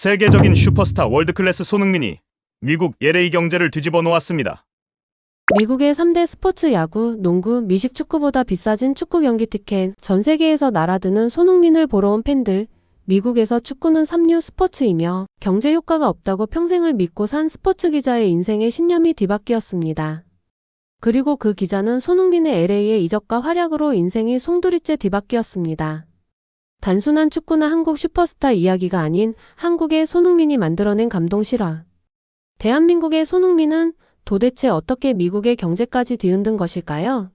세계적인 슈퍼스타 월드클래스 손흥민이 미국 LA 경제를 뒤집어 놓았습니다. 미국의 3대 스포츠 야구, 농구, 미식 축구보다 비싸진 축구 경기 티켓, 전 세계에서 날아드는 손흥민을 보러 온 팬들, 미국에서 축구는 삼류 스포츠이며 경제 효과가 없다고 평생을 믿고 산 스포츠 기자의 인생의 신념이 뒤바뀌었습니다. 그리고 그 기자는 손흥민의 LA의 이적과 활약으로 인생이 송두리째 뒤바뀌었습니다. 단순한 축구나 한국 슈퍼스타 이야기가 아닌 한국의 손흥민이 만들어낸 감동 실화. 대한민국의 손흥민은 도대체 어떻게 미국의 경제까지 뒤흔든 것일까요?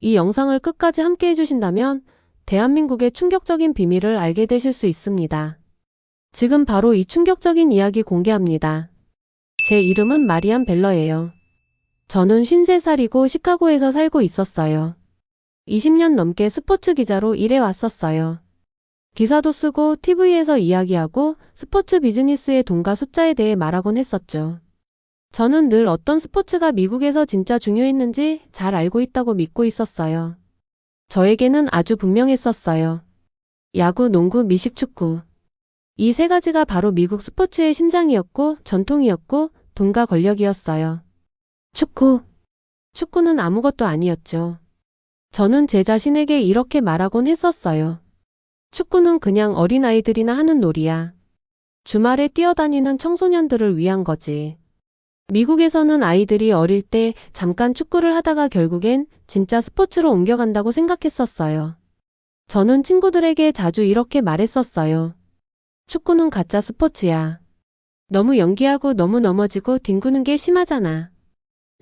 이 영상을 끝까지 함께 해주신다면 대한민국의 충격적인 비밀을 알게 되실 수 있습니다. 지금 바로 이 충격적인 이야기 공개합니다. 제 이름은 마리안 벨러예요. 저는 53살이고 시카고에서 살고 있었어요. 20년 넘게 스포츠 기자로 일해 왔었어요. 기사도 쓰고 TV에서 이야기하고 스포츠 비즈니스의 돈과 숫자에 대해 말하곤 했었죠. 저는 늘 어떤 스포츠가 미국에서 진짜 중요했는지 잘 알고 있다고 믿고 있었어요. 저에게는 아주 분명했었어요. 야구, 농구, 미식, 축구. 이 세 가지가 바로 미국 스포츠의 심장이었고 전통이었고 돈과 권력이었어요. 축구. 축구는 아무것도 아니었죠. 저는 제 자신에게 이렇게 말하곤 했었어요. 축구는 그냥 어린아이들이나 하는 놀이야. 주말에 뛰어다니는 청소년들을 위한 거지. 미국에서는 아이들이 어릴 때 잠깐 축구를 하다가 결국엔 진짜 스포츠로 옮겨간다고 생각했었어요. 저는 친구들에게 자주 이렇게 말했었어요. 축구는 가짜 스포츠야. 너무 연기하고 너무 넘어지고 뒹구는 게 심하잖아.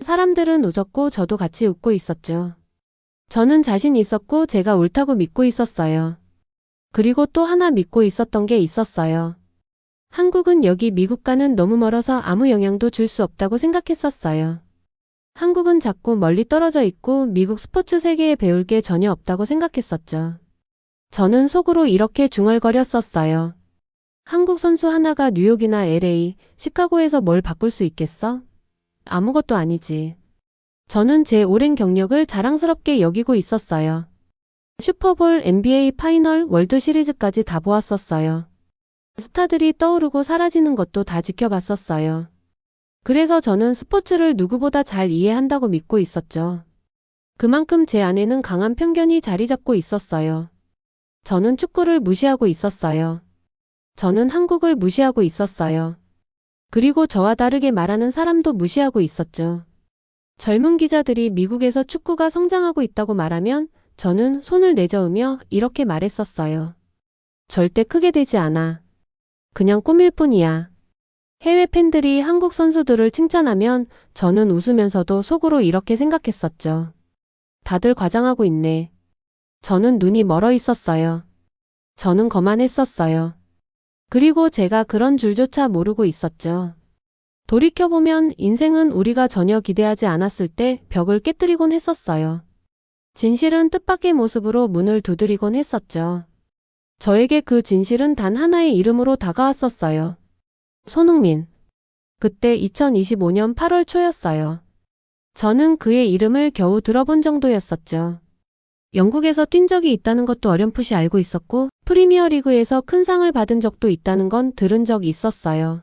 사람들은 웃었고 저도 같이 웃고 있었죠. 저는 자신 있었고 제가 옳다고 믿고 있었어요. 그리고 또 하나 믿고 있었던 게 있었어요. 한국은 여기 미국과는 너무 멀어서 아무 영향도 줄 수 없다고 생각했었어요. 한국은 작고 멀리 떨어져 있고 미국 스포츠 세계에 배울 게 전혀 없다고 생각했었죠. 저는 속으로 이렇게 중얼거렸었어요. 한국 선수 하나가 뉴욕이나 LA, 시카고에서 뭘 바꿀 수 있겠어? 아무것도 아니지. 저는 제 오랜 경력을 자랑스럽게 여기고 있었어요. 슈퍼볼, NBA 파이널, 월드 시리즈까지 다 보았었어요. 스타들이 떠오르고 사라지는 것도 다 지켜봤었어요. 그래서 저는 스포츠를 누구보다 잘 이해한다고 믿고 있었죠. 그만큼 제 안에는 강한 편견이 자리 잡고 있었어요. 저는 축구를 무시하고 있었어요. 저는 한국을 무시하고 있었어요. 그리고 저와 다르게 말하는 사람도 무시하고 있었죠. 젊은 기자들이 미국에서 축구가 성장하고 있다고 말하면 저는 손을 내저으며 이렇게 말했었어요. 절대 크게 되지 않아. 그냥 꿈일 뿐이야. 해외 팬들이 한국 선수들을 칭찬하면 저는 웃으면서도 속으로 이렇게 생각했었죠. 다들 과장하고 있네. 저는 눈이 멀어 있었어요. 저는 거만했었어요. 그리고 제가 그런 줄조차 모르고 있었죠. 돌이켜보면 인생은 우리가 전혀 기대하지 않았을 때 벽을 깨뜨리곤 했었어요. 진실은 뜻밖의 모습으로 문을 두드리곤 했었죠. 저에게 그 진실은 단 하나의 이름으로 다가왔었어요. 손흥민. 그때 2025년 8월 초였어요. 저는 그의 이름을 겨우 들어본 정도였었죠. 영국에서 뛴 적이 있다는 것도 어렴풋이 알고 있었고, 프리미어 리그에서 큰 상을 받은 적도 있다는 건 들은 적이 있었어요.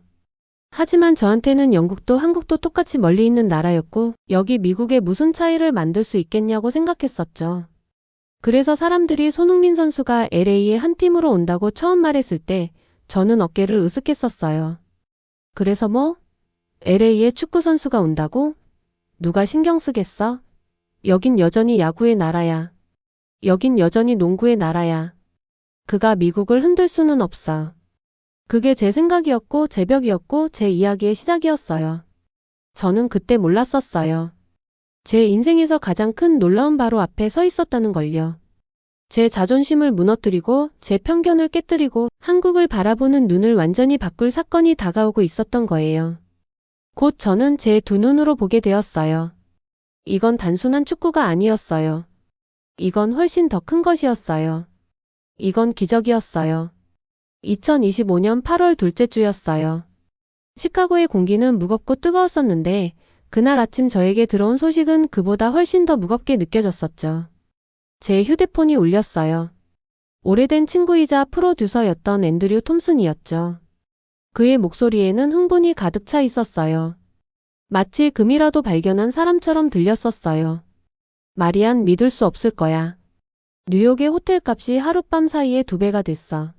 하지만 저한테는 영국도 한국도 똑같이 멀리 있는 나라였고, 여기 미국에 무슨 차이를 만들 수 있겠냐고 생각했었죠. 그래서 사람들이 손흥민 선수가 LA의 한 팀으로 온다고 처음 말했을 때 저는 어깨를 으쓱했었어요. 그래서 뭐? LA에 축구 선수가 온다고? 누가 신경 쓰겠어? 여긴 여전히 야구의 나라야. 여긴 여전히 농구의 나라야. 그가 미국을 흔들 수는 없어. 그게 제 생각이었고 제 벽이었고 제 이야기의 시작이었어요. 저는 그때 몰랐었어요. 제 인생에서 가장 큰 놀라운 바로 앞에 서 있었다는 걸요. 제 자존심을 무너뜨리고 제 편견을 깨뜨리고 한국을 바라보는 눈을 완전히 바꿀 사건이 다가오고 있었던 거예요. 곧 저는 제 두 눈으로 보게 되었어요. 이건 단순한 축구가 아니었어요. 이건 훨씬 더 큰 것이었어요. 이건 기적이었어요. 2025년 8월 둘째 주였어요. 시카고의 공기는 무겁고 뜨거웠었는데 그날 아침 저에게 들어온 소식은 그보다 훨씬 더 무겁게 느껴졌었죠. 제 휴대폰이 울렸어요. 오래된 친구이자 프로듀서였던 앤드류 톰슨이었죠. 그의 목소리에는 흥분이 가득 차 있었어요. 마치 금이라도 발견한 사람처럼 들렸었어요. 마리안 믿을 수 없을 거야. 뉴욕의 호텔 값이 하룻밤 사이에 두 배가 됐어.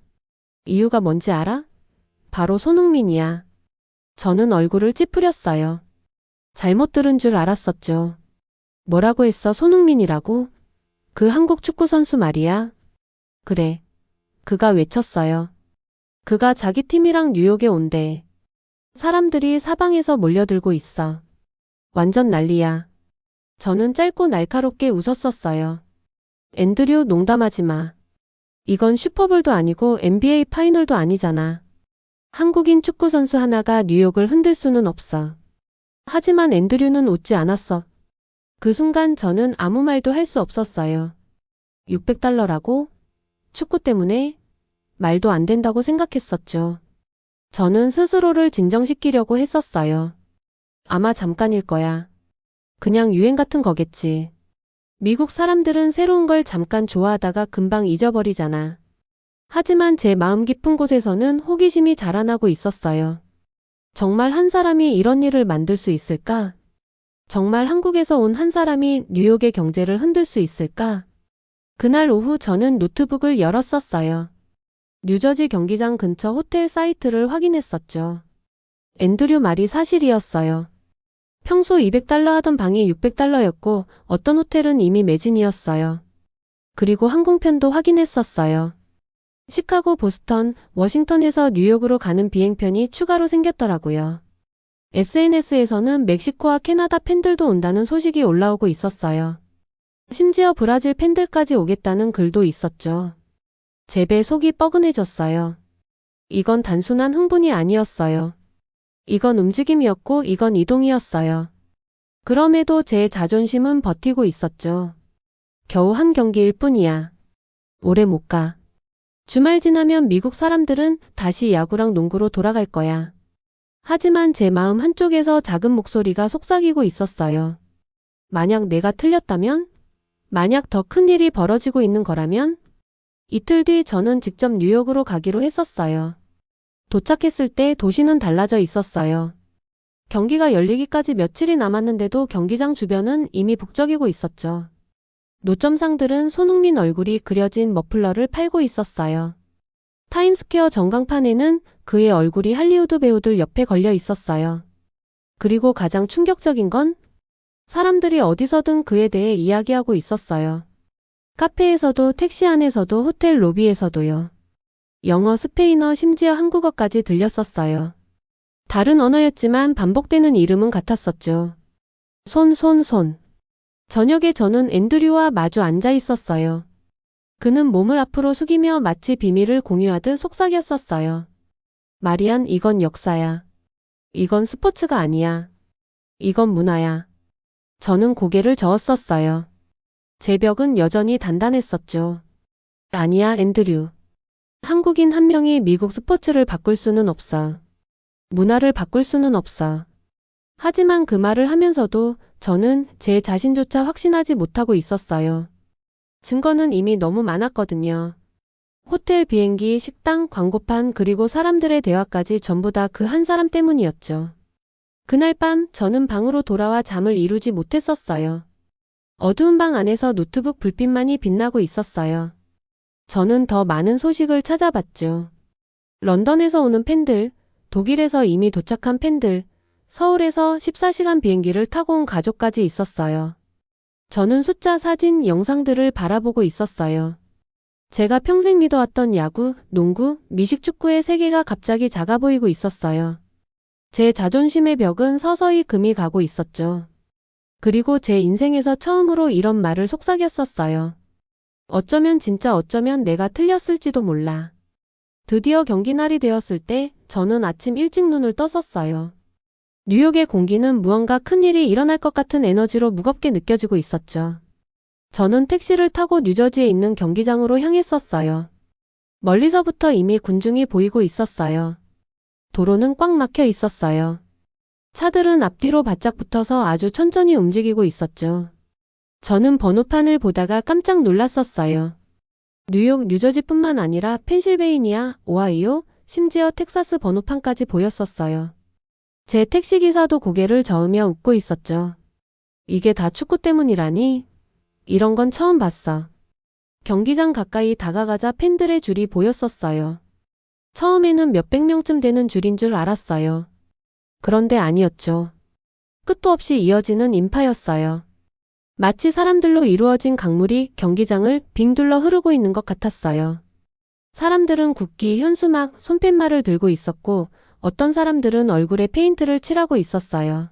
이유가 뭔지 알아? 바로 손흥민이야. 저는 얼굴을 찌푸렸어요. 잘못 들은 줄 알았었죠. 뭐라고 했어 손흥민이라고? 그 한국 축구 선수 말이야. 그래. 그가 외쳤어요. 그가 자기 팀이랑 뉴욕에 온대. 사람들이 사방에서 몰려들고 있어. 완전 난리야. 저는 짧고 날카롭게 웃었었어요. 앤드류 농담하지 마. 이건 슈퍼볼도 아니고 NBA 파이널도 아니잖아. 한국인 축구 선수 하나가 뉴욕을 흔들 수는 없어. 하지만 앤드류는 웃지 않았어. 그 순간 저는 아무 말도 할 수 없었어요. 600달러라고? 축구 때문에? 말도 안 된다고 생각했었죠. 저는 스스로를 진정시키려고 했었어요. 아마 잠깐일 거야. 그냥 유행 같은 거겠지. 미국 사람들은 새로운 걸 잠깐 좋아하다가 금방 잊어버리잖아. 하지만 제 마음 깊은 곳에서는 호기심이 자라나고 있었어요. 정말 한 사람이 이런 일을 만들 수 있을까? 정말 한국에서 온 한 사람이 뉴욕의 경제를 흔들 수 있을까? 그날 오후 저는 노트북을 열었었어요. 뉴저지 경기장 근처 호텔 사이트를 확인했었죠. 앤드류 말이 사실이었어요. 평소 200달러 하던 방이 600달러였고 어떤 호텔은 이미 매진이었어요. 그리고 항공편도 확인했었어요. 시카고, 보스턴, 워싱턴에서 뉴욕으로 가는 비행편이 추가로 생겼더라고요. SNS에서는 멕시코와 캐나다 팬들도 온다는 소식이 올라오고 있었어요. 심지어 브라질 팬들까지 오겠다는 글도 있었죠. 제배 속이 뻐근해졌어요. 이건 단순한 흥분이 아니었어요. 이건 움직임이었고 이건 이동이었어요. 그럼에도 제 자존심은 버티고 있었죠. 겨우 한 경기일 뿐이야. 오래 못 가. 주말 지나면 미국 사람들은 다시 야구랑 농구로 돌아갈 거야. 하지만 제 마음 한쪽에서 작은 목소리가 속삭이고 있었어요. 만약 내가 틀렸다면? 만약 더 큰 일이 벌어지고 있는 거라면? 이틀 뒤 저는 직접 뉴욕으로 가기로 했었어요. 도착했을 때 도시는 달라져 있었어요. 경기가 열리기까지 며칠이 남았는데도 경기장 주변은 이미 북적이고 있었죠. 노점상들은 손흥민 얼굴이 그려진 머플러를 팔고 있었어요. 타임스퀘어 전광판에는 그의 얼굴이 할리우드 배우들 옆에 걸려 있었어요. 그리고 가장 충격적인 건 사람들이 어디서든 그에 대해 이야기하고 있었어요. 카페에서도 택시 안에서도 호텔 로비에서도요. 영어, 스페인어, 심지어 한국어까지 들렸었어요. 다른 언어였지만 반복되는 이름은 같았었죠. 손, 손, 손. 저녁에 저는 앤드류와 마주 앉아 있었어요. 그는 몸을 앞으로 숙이며 마치 비밀을 공유하듯 속삭였었어요. 마리안, 이건 역사야. 이건 스포츠가 아니야. 이건 문화야. 저는 고개를 저었었어요. 제 벽은 여전히 단단했었죠. 아니야, 앤드류. 한국인 한 명이 미국 스포츠를 바꿀 수는 없어. 문화를 바꿀 수는 없어. 하지만 그 말을 하면서도 저는 제 자신조차 확신하지 못하고 있었어요. 증거는 이미 너무 많았거든요. 호텔 비행기, 식당, 광고판, 그리고 사람들의 대화까지 전부 다 그 한 사람 때문이었죠. 그날 밤 저는 방으로 돌아와 잠을 이루지 못했었어요. 어두운 방 안에서 노트북 불빛만이 빛나고 있었어요. 저는 더 많은 소식을 찾아봤죠. 런던에서 오는 팬들, 독일에서 이미 도착한 팬들, 서울에서 14시간 비행기를 타고 온 가족까지 있었어요. 저는 숫자, 사진, 영상들을 바라보고 있었어요. 제가 평생 믿어왔던 야구, 농구, 미식축구의 세계가 갑자기 작아 보이고 있었어요. 제 자존심의 벽은 서서히 금이 가고 있었죠. 그리고 제 인생에서 처음으로 이런 말을 속삭였었어요. 어쩌면 진짜 어쩌면 내가 틀렸을지도 몰라. 드디어 경기날이 되었을 때 저는 아침 일찍 눈을 떴었어요. 뉴욕의 공기는 무언가 큰 일이 일어날 것 같은 에너지로 무겁게 느껴지고 있었죠. 저는 택시를 타고 뉴저지에 있는 경기장으로 향했었어요. 멀리서부터 이미 군중이 보이고 있었어요. 도로는 꽉 막혀 있었어요. 차들은 앞뒤로 바짝 붙어서 아주 천천히 움직이고 있었죠. 저는 번호판을 보다가 깜짝 놀랐었어요. 뉴욕, 뉴저지뿐만 아니라 펜실베이니아, 오하이오, 심지어 텍사스 번호판까지 보였었어요. 제 택시기사도 고개를 저으며 웃고 있었죠. 이게 다 축구 때문이라니? 이런 건 처음 봤어. 경기장 가까이 다가가자 팬들의 줄이 보였었어요. 처음에는 몇백 명쯤 되는 줄인 줄 알았어요. 그런데 아니었죠. 끝도 없이 이어지는 인파였어요. 마치 사람들로 이루어진 강물이 경기장을 빙둘러 흐르고 있는 것 같았어요. 사람들은 국기, 현수막, 손팻말을 들고 있었고 어떤 사람들은 얼굴에 페인트를 칠하고 있었어요.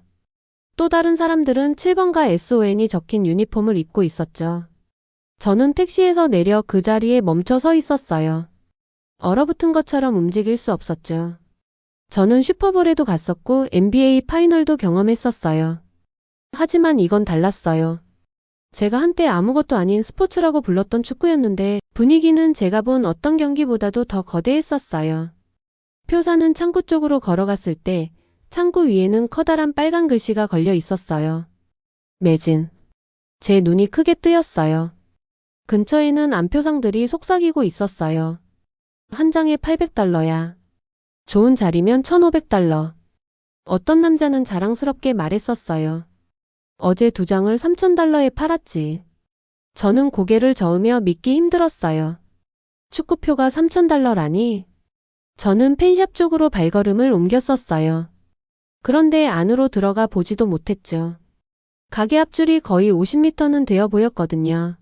또 다른 사람들은 7번과 SON이 적힌 유니폼을 입고 있었죠. 저는 택시에서 내려 그 자리에 멈춰 서 있었어요. 얼어붙은 것처럼 움직일 수 없었죠. 저는 슈퍼볼에도 갔었고 NBA 파이널도 경험했었어요. 하지만 이건 달랐어요. 제가 한때 아무것도 아닌 스포츠라고 불렀던 축구였는데 분위기는 제가 본 어떤 경기보다도 더 거대했었어요. 표사는 창구 쪽으로 걸어갔을 때 창구 위에는 커다란 빨간 글씨가 걸려 있었어요. 매진. 제 눈이 크게 뜨였어요. 근처에는 안표상들이 속삭이고 있었어요. 한 장에 800달러야. 좋은 자리면 1500달러. 어떤 남자는 자랑스럽게 말했었어요. 어제 두 장을 3000달러에 팔았지. 저는 고개를 저으며 믿기 힘들었어요. 축구표가 3000달러라니. 저는 펜샵 쪽으로 발걸음을 옮겼었어요. 그런데 안으로 들어가 보지도 못했죠. 가게 앞줄이 거의 50m는 되어 보였거든요.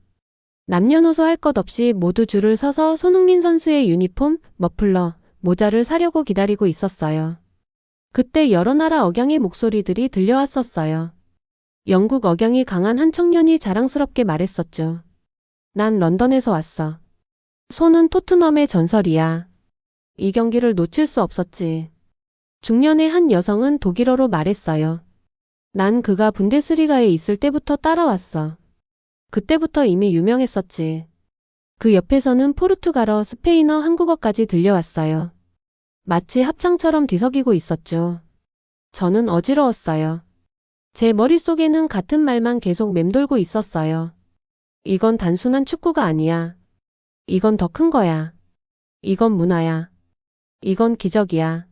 남녀노소 할 것 없이 모두 줄을 서서 손흥민 선수의 유니폼, 머플러, 모자를 사려고 기다리고 있었어요. 그때 여러 나라 억양의 목소리들이 들려왔었어요. 영국 억양이 강한 한 청년이 자랑스럽게 말했었죠. 난 런던에서 왔어. 손은 토트넘의 전설이야. 이 경기를 놓칠 수 없었지. 중년의 한 여성은 독일어로 말했어요. 난 그가 분데스리가에 있을 때부터 따라왔어. 그때부터 이미 유명했었지. 그 옆에서는 포르투갈어, 스페인어, 한국어까지 들려왔어요. 마치 합창처럼 뒤섞이고 있었죠. 저는 어지러웠어요. 제 머릿속에는 같은 말만 계속 맴돌고 있었어요. 이건 단순한 축구가 아니야. 이건 더 큰 거야. 이건 문화야. 이건 기적이야.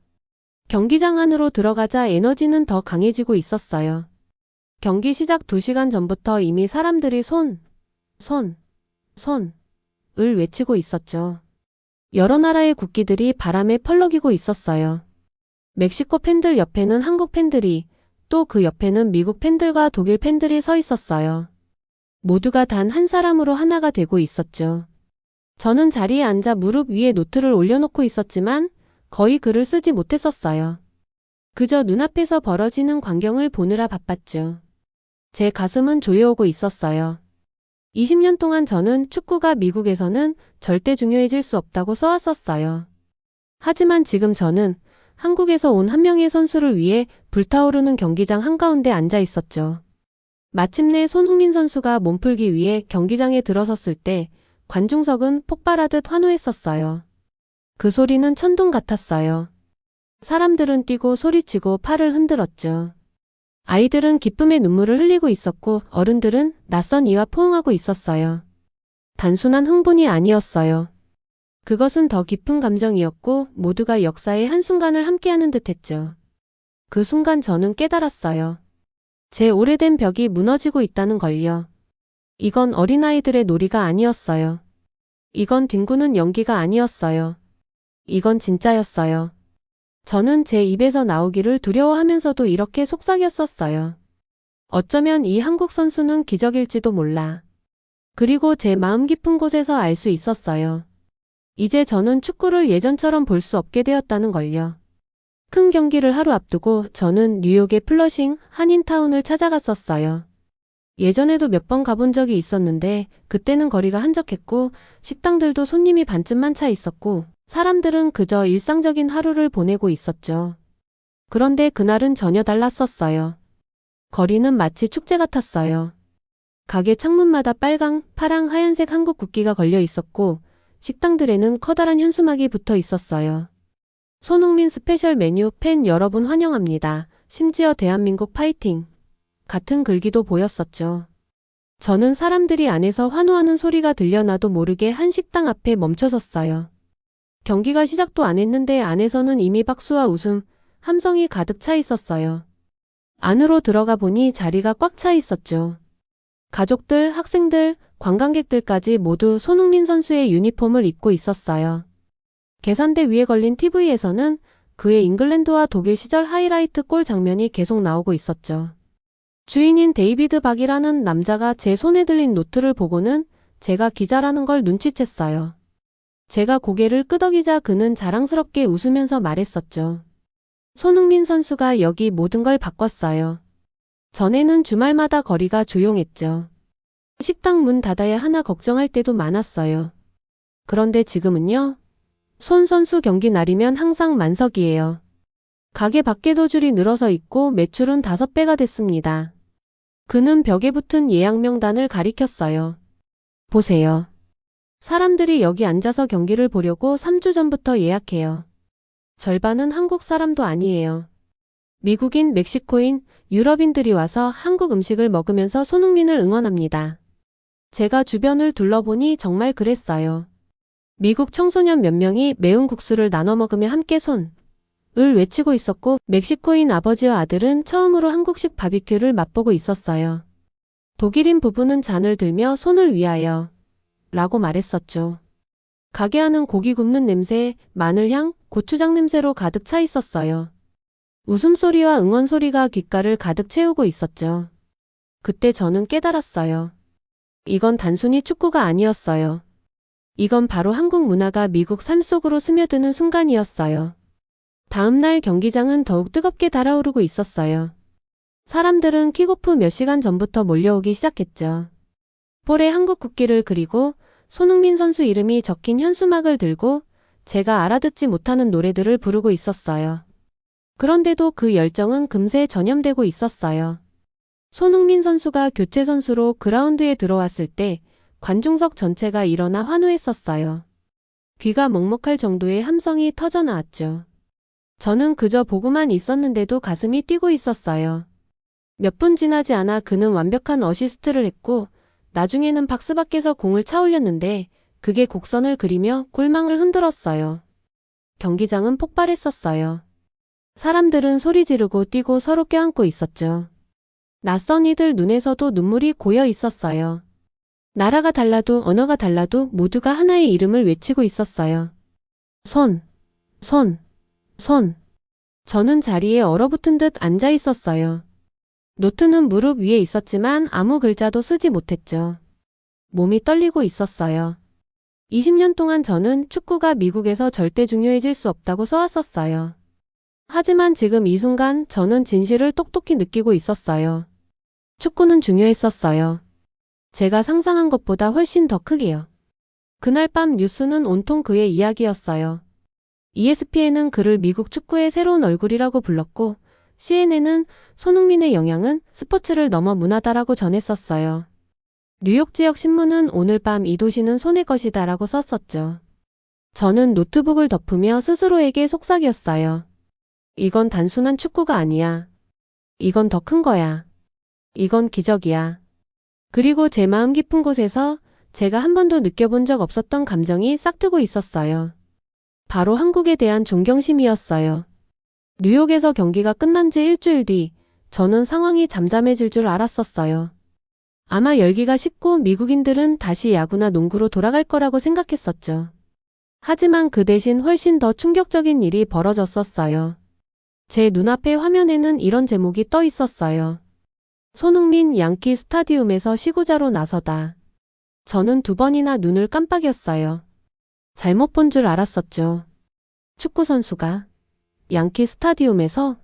경기장 안으로 들어가자 에너지는 더 강해지고 있었어요. 경기 시작 2시간 전부터 이미 사람들이 손, 손, 손, 을 외치고 있었죠. 여러 나라의 국기들이 바람에 펄럭이고 있었어요. 멕시코 팬들 옆에는 한국 팬들이, 또 그 옆에는 미국 팬들과 독일 팬들이 서 있었어요. 모두가 단 한 사람으로 하나가 되고 있었죠. 저는 자리에 앉아 무릎 위에 노트를 올려놓고 있었지만 거의 글을 쓰지 못했었어요. 그저 눈앞에서 벌어지는 광경을 보느라 바빴죠. 제 가슴은 조여오고 있었어요. 20년 동안 저는 축구가 미국에서는 절대 중요해질 수 없다고 써왔었어요. 하지만 지금 저는 한국에서 온 한 명의 선수를 위해 불타오르는 경기장 한가운데 앉아 있었죠. 마침내 손흥민 선수가 몸풀기 위해 경기장에 들어섰을 때 관중석은 폭발하듯 환호했었어요. 그 소리는 천둥 같았어요. 사람들은 뛰고 소리치고 팔을 흔들었죠. 아이들은 기쁨의 눈물을 흘리고 있었고 어른들은 낯선 이와 포옹하고 있었어요. 단순한 흥분이 아니었어요. 그것은 더 깊은 감정이었고 모두가 역사의 한순간을 함께하는 듯했죠. 그 순간 저는 깨달았어요. 제 오래된 벽이 무너지고 있다는 걸요. 이건 어린아이들의 놀이가 아니었어요. 이건 뒹구는 연기가 아니었어요. 이건 진짜였어요. 저는 제 입에서 나오기를 두려워하면서도 이렇게 속삭였었어요. 어쩌면 이 한국 선수는 기적일지도 몰라. 그리고 제 마음 깊은 곳에서 알 수 있었어요. 이제 저는 축구를 예전처럼 볼 수 없게 되었다는 걸요. 큰 경기를 하루 앞두고 저는 뉴욕의 플러싱 한인타운을 찾아갔었어요. 예전에도 몇 번 가본 적이 있었는데 그때는 거리가 한적했고 식당들도 손님이 반쯤만 차 있었고 사람들은 그저 일상적인 하루를 보내고 있었죠. 그런데 그날은 전혀 달랐었어요. 거리는 마치 축제 같았어요. 가게 창문마다 빨강, 파랑, 하얀색 한국 국기가 걸려 있었고 식당들에는 커다란 현수막이 붙어 있었어요. 손흥민 스페셜 메뉴 팬 여러분 환영합니다. 심지어 대한민국 파이팅. 같은 글귀도 보였었죠. 저는 사람들이 안에서 환호하는 소리가 들려 나도 모르게 한 식당 앞에 멈춰섰어요. 경기가 시작도 안 했는데 안에서는 이미 박수와 웃음, 함성이 가득 차 있었어요. 안으로 들어가 보니 자리가 꽉 차 있었죠. 가족들, 학생들, 관광객들까지 모두 손흥민 선수의 유니폼을 입고 있었어요. 계산대 위에 걸린 TV에서는 그의 잉글랜드와 독일 시절 하이라이트 골 장면이 계속 나오고 있었죠. 주인인 데이비드 박이라는 남자가 제 손에 들린 노트를 보고는 제가 기자라는 걸 눈치챘어요. 제가 고개를 끄덕이자 그는 자랑스럽게 웃으면서 말했었죠. 손흥민 선수가 여기 모든 걸 바꿨어요. 전에는 주말마다 거리가 조용했죠. 식당 문 닫아야 하나 걱정할 때도 많았어요. 그런데 지금은요? 손 선수 경기 날이면 항상 만석이에요. 가게 밖에도 줄이 늘어서 있고 매출은 다섯 배가 됐습니다. 그는 벽에 붙은 예약 명단을 가리켰어요. 보세요. 사람들이 여기 앉아서 경기를 보려고 3주 전부터 예약해요. 절반은 한국 사람도 아니에요. 미국인, 멕시코인, 유럽인들이 와서 한국 음식을 먹으면서 손흥민을 응원합니다. 제가 주변을 둘러보니 정말 그랬어요. 미국 청소년 몇 명이 매운 국수를 나눠 먹으며 함께 손, 을 외치고 있었고 멕시코인 아버지와 아들은 처음으로 한국식 바비큐를 맛보고 있었어요. 독일인 부부는 잔을 들며 손을 위하여 라고 말했었죠. 가게 안은 고기 굽는 냄새, 마늘향, 고추장 냄새로 가득 차 있었어요. 웃음소리와 응원소리가 귓가를 가득 채우고 있었죠. 그때 저는 깨달았어요. 이건 단순히 축구가 아니었어요. 이건 바로 한국 문화가 미국 삶 속으로 스며드는 순간이었어요. 다음날 경기장은 더욱 뜨겁게 달아오르고 있었어요. 사람들은 킥오프 몇 시간 전부터 몰려오기 시작했죠. 볼에 한국 국기를 그리고 손흥민 선수 이름이 적힌 현수막을 들고 제가 알아듣지 못하는 노래들을 부르고 있었어요. 그런데도 그 열정은 금세 전염되고 있었어요. 손흥민 선수가 교체 선수로 그라운드에 들어왔을 때 관중석 전체가 일어나 환호했었어요. 귀가 먹먹할 정도의 함성이 터져 나왔죠. 저는 그저 보고만 있었는데도 가슴이 뛰고 있었어요. 몇 분 지나지 않아 그는 완벽한 어시스트를 했고 나중에는 박스 밖에서 공을 차 올렸는데 그게 곡선을 그리며 골망을 흔들었어요. 경기장은 폭발했었어요. 사람들은 소리 지르고 뛰고 서로 껴안고 있었죠. 낯선 이들 눈에서도 눈물이 고여 있었어요. 나라가 달라도 언어가 달라도 모두가 하나의 이름을 외치고 있었어요. 손, 손, 손. 저는 자리에 얼어붙은 듯 앉아 있었어요. 노트는 무릎 위에 있었지만 아무 글자도 쓰지 못했죠. 몸이 떨리고 있었어요. 20년 동안 저는 축구가 미국에서 절대 중요해질 수 없다고 써왔었어요. 하지만 지금 이 순간 저는 진실을 똑똑히 느끼고 있었어요. 축구는 중요했었어요. 제가 상상한 것보다 훨씬 더 크게요. 그날 밤 뉴스는 온통 그의 이야기였어요. ESPN은 그를 미국 축구의 새로운 얼굴이라고 불렀고 CNN은 손흥민의 영향은 스포츠를 넘어 문화다라고 전했었어요. 뉴욕 지역 신문은 오늘 밤 이 도시는 손의 것이다라고 썼었죠. 저는 노트북을 덮으며 스스로에게 속삭였어요. 이건 단순한 축구가 아니야. 이건 더 큰 거야. 이건 기적이야. 그리고 제 마음 깊은 곳에서 제가 한 번도 느껴본 적 없었던 감정이 싹트고 있었어요. 바로 한국에 대한 존경심이었어요. 뉴욕에서 경기가 끝난 지 일주일 뒤, 저는 상황이 잠잠해질 줄 알았었어요. 아마 열기가 식고 미국인들은 다시 야구나 농구로 돌아갈 거라고 생각했었죠. 하지만 그 대신 훨씬 더 충격적인 일이 벌어졌었어요. 제 눈앞의 화면에는 이런 제목이 떠 있었어요. 손흥민 양키 스타디움에서 시구자로 나서다. 저는 두 번이나 눈을 깜빡였어요. 잘못 본 줄 알았었죠. 축구 선수가 양키 스타디움에서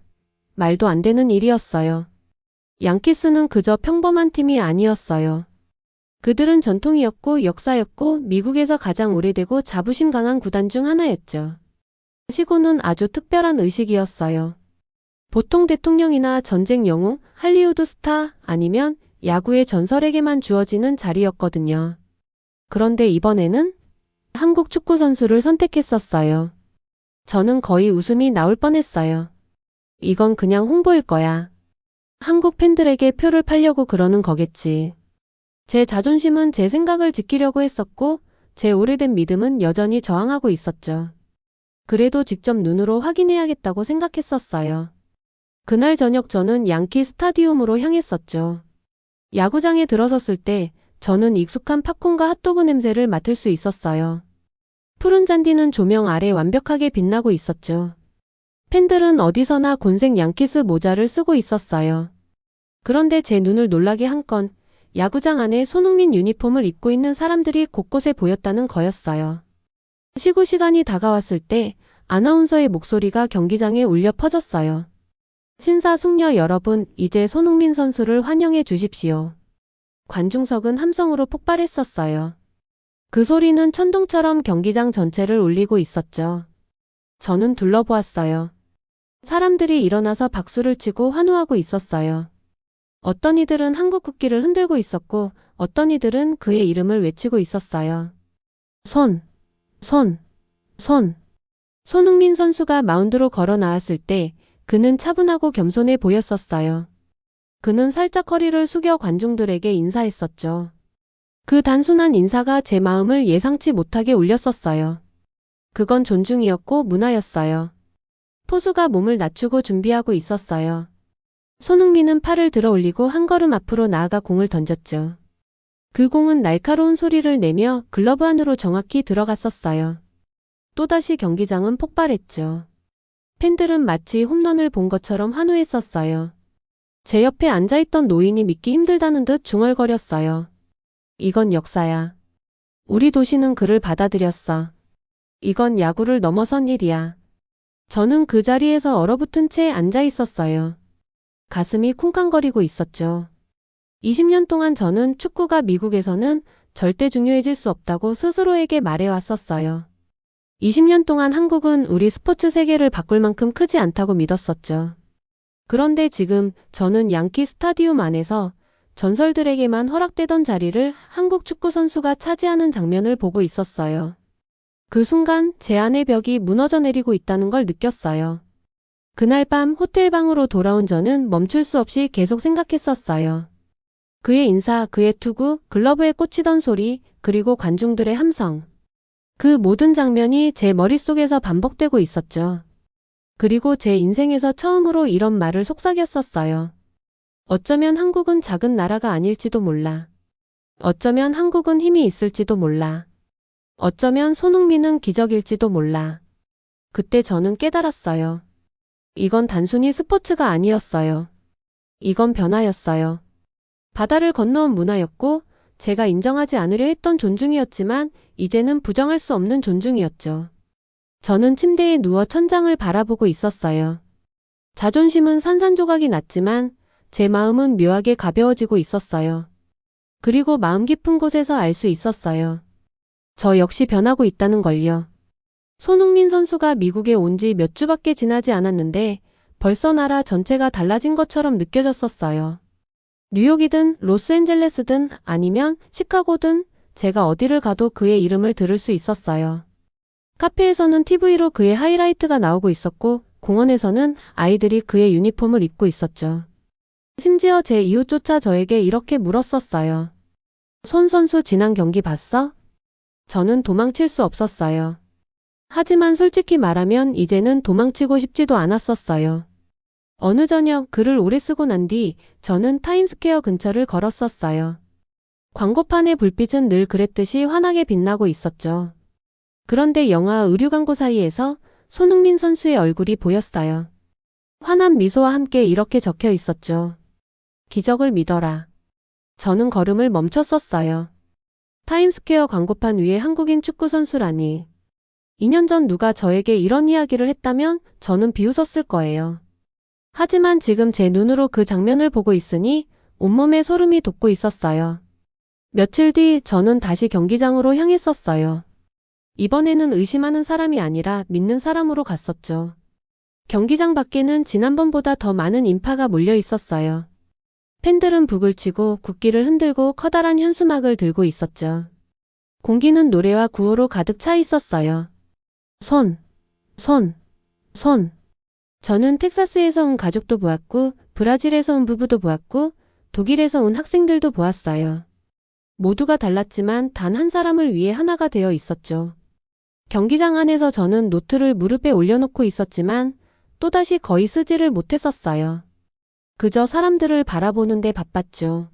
말도 안 되는 일이었어요. 양키스는 그저 평범한 팀이 아니었어요. 그들은 전통이었고 역사였고 미국에서 가장 오래되고 자부심 강한 구단 중 하나였죠. 시구는 아주 특별한 의식이었어요. 보통 대통령이나 전쟁 영웅, 할리우드 스타 아니면 야구의 전설에게만 주어지는 자리였거든요. 그런데 이번에는 한국 축구 선수를 선택했었어요. 저는 거의 웃음이 나올 뻔했어요. 이건 그냥 홍보일 거야. 한국 팬들에게 표를 팔려고 그러는 거겠지. 제 자존심은 제 생각을 지키려고 했었고, 제 오래된 믿음은 여전히 저항하고 있었죠. 그래도 직접 눈으로 확인해야겠다고 생각했었어요. 그날 저녁 저는 양키 스타디움으로 향했었죠. 야구장에 들어섰을 때 저는 익숙한 팝콘과 핫도그 냄새를 맡을 수 있었어요. 푸른 잔디는 조명 아래 완벽하게 빛나고 있었죠. 팬들은 어디서나 곤색 양키스 모자를 쓰고 있었어요. 그런데 제 눈을 놀라게 한 건 야구장 안에 손흥민 유니폼을 입고 있는 사람들이 곳곳에 보였다는 거였어요. 시구 시간이 다가왔을 때 아나운서의 목소리가 경기장에 울려 퍼졌어요. 신사 숙녀 여러분, 이제 손흥민 선수를 환영해 주십시오. 관중석은 함성으로 폭발했었어요. 그 소리는 천둥처럼 경기장 전체를 울리고 있었죠. 저는 둘러보았어요. 사람들이 일어나서 박수를 치고 환호하고 있었어요. 어떤 이들은 한국 국기를 흔들고 있었고, 어떤 이들은 그의 이름을 외치고 있었어요. 손, 손, 손. 손흥민 선수가 마운드로 걸어 나왔을 때 그는 차분하고 겸손해 보였었어요. 그는 살짝 허리를 숙여 관중들에게 인사했었죠. 그 단순한 인사가 제 마음을 예상치 못하게 울렸었어요. 그건 존중이었고 문화였어요. 포수가 몸을 낮추고 준비하고 있었어요. 손흥민은 팔을 들어 올리고 한 걸음 앞으로 나아가 공을 던졌죠. 그 공은 날카로운 소리를 내며 글러브 안으로 정확히 들어갔었어요. 또다시 경기장은 폭발했죠. 팬들은 마치 홈런을 본 것처럼 환호했었어요. 제 옆에 앉아있던 노인이 믿기 힘들다는 듯 중얼거렸어요. 이건 역사야. 우리 도시는 그를 받아들였어. 이건 야구를 넘어선 일이야. 저는 그 자리에서 얼어붙은 채 앉아 있었어요. 가슴이 쿵쾅거리고 있었죠. 20년 동안 저는 축구가 미국에서는 절대 중요해질 수 없다고 스스로에게 말해왔었어요. 20년 동안 한국은 우리 스포츠 세계를 바꿀 만큼 크지 않다고 믿었었죠. 그런데 지금 저는 양키 스타디움 안에서 전설들에게만 허락되던 자리를 한국 축구 선수가 차지하는 장면을 보고 있었어요. 그 순간 제 안의 벽이 무너져 내리고 있다는 걸 느꼈어요. 그날 밤 호텔 방으로 돌아온 저는 멈출 수 없이 계속 생각했었어요. 그의 인사, 그의 투구, 글러브에 꽂히던 소리, 그리고 관중들의 함성. 그 모든 장면이 제 머릿속에서 반복되고 있었죠. 그리고 제 인생에서 처음으로 이런 말을 속삭였었어요. 어쩌면 한국은 작은 나라가 아닐지도 몰라. 어쩌면 한국은 힘이 있을지도 몰라. 어쩌면 손흥민은 기적일지도 몰라. 그때 저는 깨달았어요. 이건 단순히 스포츠가 아니었어요. 이건 변화였어요. 바다를 건너온 문화였고, 제가 인정하지 않으려 했던 존중이었지만, 이제는 부정할 수 없는 존중이었죠. 저는 침대에 누워 천장을 바라보고 있었어요. 자존심은 산산조각이 났지만, 제 마음은 묘하게 가벼워지고 있었어요. 그리고 마음 깊은 곳에서 알 수 있었어요. 저 역시 변하고 있다는 걸요. 손흥민 선수가 미국에 온 지 몇 주밖에 지나지 않았는데 벌써 나라 전체가 달라진 것처럼 느껴졌었어요. 뉴욕이든 로스앤젤레스든 아니면 시카고든 제가 어디를 가도 그의 이름을 들을 수 있었어요. 카페에서는 TV로 그의 하이라이트가 나오고 있었고 공원에서는 아이들이 그의 유니폼을 입고 있었죠. 심지어 제 이웃조차 저에게 이렇게 물었었어요. 손 선수 지난 경기 봤어? 저는 도망칠 수 없었어요. 하지만 솔직히 말하면 이제는 도망치고 싶지도 않았었어요. 어느 저녁 글을 오래 쓰고 난 뒤 저는 타임스퀘어 근처를 걸었었어요. 광고판의 불빛은 늘 그랬듯이 환하게 빛나고 있었죠. 그런데 영화 의류 광고 사이에서 손흥민 선수의 얼굴이 보였어요. 환한 미소와 함께 이렇게 적혀 있었죠. 기적을 믿어라. 저는 걸음을 멈췄었어요. 타임스퀘어 광고판 위에 한국인 축구 선수라니. 2년 전 누가 저에게 이런 이야기를 했다면 저는 비웃었을 거예요. 하지만 지금 제 눈으로 그 장면을 보고 있으니 온몸에 소름이 돋고 있었어요. 며칠 뒤 저는 다시 경기장으로 향했었어요. 이번에는 의심하는 사람이 아니라 믿는 사람으로 갔었죠. 경기장 밖에는 지난번보다 더 많은 인파가 몰려 있었어요. 팬들은 북을 치고 국기를 흔들고 커다란 현수막을 들고 있었죠. 공기는 노래와 구호로 가득 차 있었어요. 손, 손, 손. 저는 텍사스에서 온 가족도 보았고, 브라질에서 온 부부도 보았고, 독일에서 온 학생들도 보았어요. 모두가 달랐지만 단 한 사람을 위해 하나가 되어 있었죠. 경기장 안에서 저는 노트를 무릎에 올려놓고 있었지만 또다시 거의 쓰지를 못했었어요. 그저 사람들을 바라보는데 바빴죠.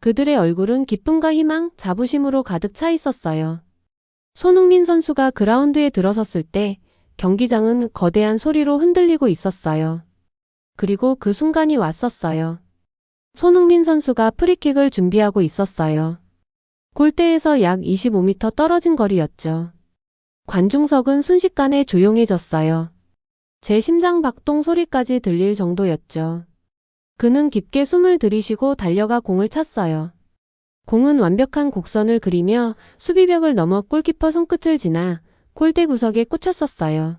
그들의 얼굴은 기쁨과 희망, 자부심으로 가득 차 있었어요. 손흥민 선수가 그라운드에 들어섰을 때 경기장은 거대한 소리로 흔들리고 있었어요. 그리고 그 순간이 왔었어요. 손흥민 선수가 프리킥을 준비하고 있었어요. 골대에서 약 25m 떨어진 거리였죠. 관중석은 순식간에 조용해졌어요. 제 심장 박동 소리까지 들릴 정도였죠. 그는 깊게 숨을 들이쉬고 달려가 공을 찼어요. 공은 완벽한 곡선을 그리며 수비벽을 넘어 골키퍼 손끝을 지나 골대 구석에 꽂혔었어요.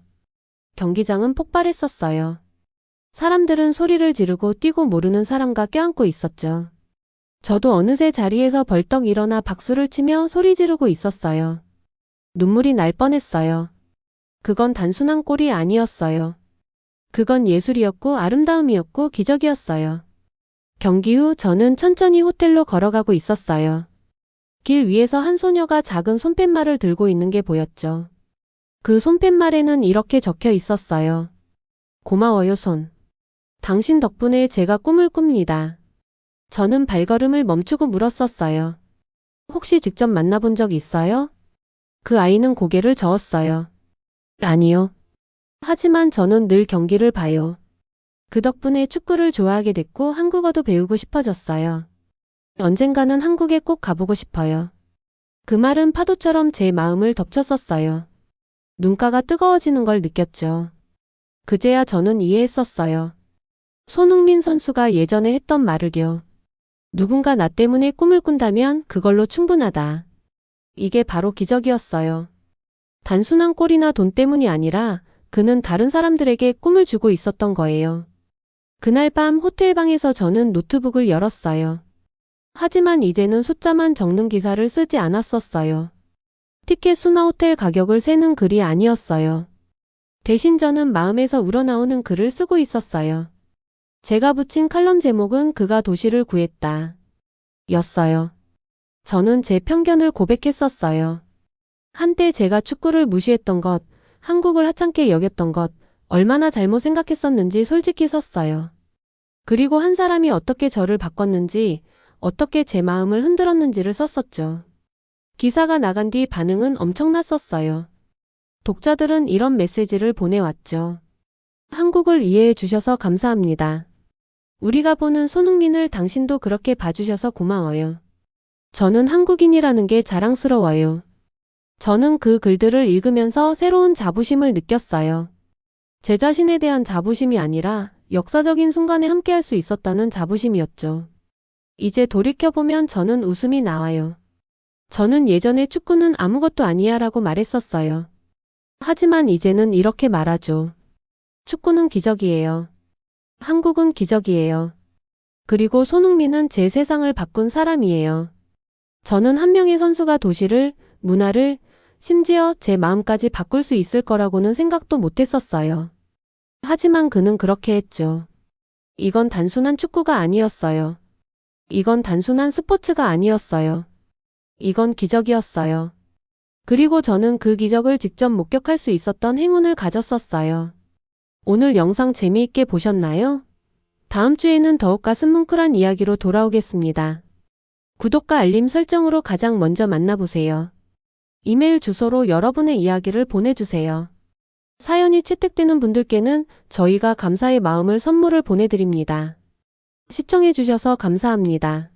경기장은 폭발했었어요. 사람들은 소리를 지르고 뛰고 모르는 사람과 껴안고 있었죠. 저도 어느새 자리에서 벌떡 일어나 박수를 치며 소리 지르고 있었어요. 눈물이 날 뻔했어요. 그건 단순한 골이 아니었어요. 그건 예술이었고 아름다움이었고 기적이었어요. 경기 후 저는 천천히 호텔로 걸어가고 있었어요. 길 위에서 한 소녀가 작은 손팻말을 들고 있는 게 보였죠. 그 손팻말에는 이렇게 적혀 있었어요. 고마워요, 손. 당신 덕분에 제가 꿈을 꿉니다. 저는 발걸음을 멈추고 물었었어요. 혹시 직접 만나본 적 있어요? 그 아이는 고개를 저었어요. 아니요. 하지만 저는 늘 경기를 봐요. 그 덕분에 축구를 좋아하게 됐고 한국어도 배우고 싶어졌어요. 언젠가는 한국에 꼭 가보고 싶어요. 그 말은 파도처럼 제 마음을 덮쳤었어요. 눈가가 뜨거워지는 걸 느꼈죠. 그제야 저는 이해했었어요. 손흥민 선수가 예전에 했던 말을요. 누군가 나 때문에 꿈을 꾼다면 그걸로 충분하다. 이게 바로 기적이었어요. 단순한 꼴이나 돈 때문이 아니라 그는 다른 사람들에게 꿈을 주고 있었던 거예요. 그날 밤 호텔방에서 저는 노트북을 열었어요. 하지만 이제는 숫자만 적는 기사를 쓰지 않았었어요. 티켓 수나 호텔 가격을 세는 글이 아니었어요. 대신 저는 마음에서 우러나오는 글을 쓰고 있었어요. 제가 붙인 칼럼 제목은 그가 도시를 구했다. 였어요. 저는 제 편견을 고백했었어요. 한때 제가 축구를 무시했던 것, 한국을 하찮게 여겼던 것, 얼마나 잘못 생각했었는지 솔직히 썼어요. 그리고 한 사람이 어떻게 저를 바꿨는지, 어떻게 제 마음을 흔들었는지를 썼었죠. 기사가 나간 뒤 반응은 엄청났었어요. 독자들은 이런 메시지를 보내왔죠. 한국을 이해해 주셔서 감사합니다. 우리가 보는 손흥민을 당신도 그렇게 봐주셔서 고마워요. 저는 한국인이라는 게 자랑스러워요. 저는 그 글들을 읽으면서 새로운 자부심을 느꼈어요. 제 자신에 대한 자부심이 아니라 역사적인 순간에 함께할 수 있었다는 자부심이었죠. 이제 돌이켜보면 저는 웃음이 나와요. 저는 예전에 축구는 아무것도 아니야 라고 말했었어요. 하지만 이제는 이렇게 말하죠. 축구는 기적이에요. 한국은 기적이에요. 그리고 손흥민은 제 세상을 바꾼 사람이에요. 저는 한 명의 선수가 도시를, 문화를, 심지어 제 마음까지 바꿀 수 있을 거라고는 생각도 못했었어요. 하지만 그는 그렇게 했죠. 이건 단순한 축구가 아니었어요. 이건 단순한 스포츠가 아니었어요. 이건 기적이었어요. 그리고 저는 그 기적을 직접 목격할 수 있었던 행운을 가졌었어요. 오늘 영상 재미있게 보셨나요? 다음 주에는 더욱 가슴 뭉클한 이야기로 돌아오겠습니다. 구독과 알림 설정으로 가장 먼저 만나보세요. 이메일 주소로 여러분의 이야기를 보내주세요. 사연이 채택되는 분들께는 저희가 감사의 마음을 선물을 보내드립니다. 시청해주셔서 감사합니다.